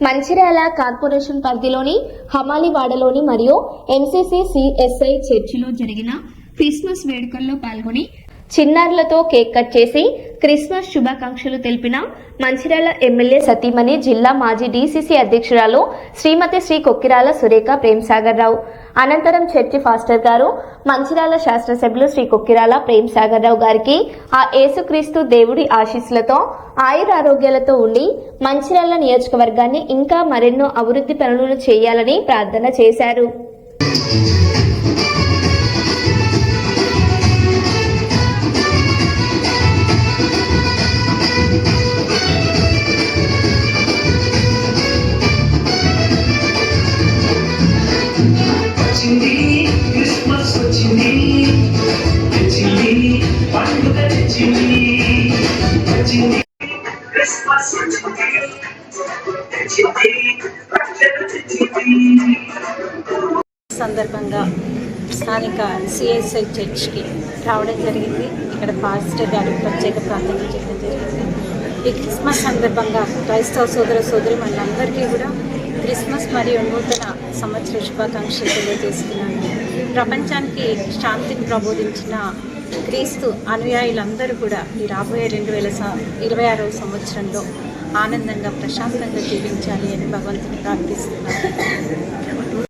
Mancherial corporation పరిధిలోని హమాలివాడలోని మరియు MCC CSI చర్చిలో జరిగిన క్రిస్మస్ వేడుకల్లో పాల్గొని చిన్నారులతో కేక్ కట్ చేసి క్రిస్మస్ శుభాకాంక్షలు తెలిపిన మంచిర్యాల ఎమ్మెల్యే సతీమణి జిల్లా మాజీ డీసీసీ అధ్యక్షురాలు శ్రీమతి శ్రీ కొక్కిరాల సురేఖ ప్రేమ్సాగర్ రావు. అనంతరం చర్చి ఫాస్టర్ గారు మంచిర్యాల శాస్త్రసభ్యులు శ్రీ కొక్కిరాల ప్రేమ్సాగర్ రావు గారికి ఆ యేసుక్రీస్తు దేవుడి ఆశీస్సులతో ఆయురారోగ్యాలతో ఉండి మంచిర్యాల నియోజకవర్గాన్ని ఇంకా మరెన్నో అభివృద్ధి పనులను చేయాలని ప్రార్థన చేశారు. క్రిస్మస్ సందర్భంగా స్థానిక సిఎస్ఐ చర్చ్కి రావడం జరిగింది. ఇక్కడ పాస్టర్ గారు ప్రత్యేక ప్రార్థన చేయడం జరిగింది. ఈ క్రిస్మస్ సందర్భంగా క్రైస్తవ సోదర సోదరి మనందరికీ కూడా క్రిస్మస్ మరియు నూతన సంవత్సర శుభాకాంక్షలు తెలియజేస్తున్నాను. ప్రపంచానికి శాంతిని ప్రబోధించిన క్రీస్తు అనుయాయులందరూ కూడా ఈ రాబోయే రెండు వేల ఇరవై ఆరవ సంవత్సరంలో ఆనందంగా ప్రశాంతంగా జీవించాలి అని భగవంతుని ప్రార్థిస్తున్నాను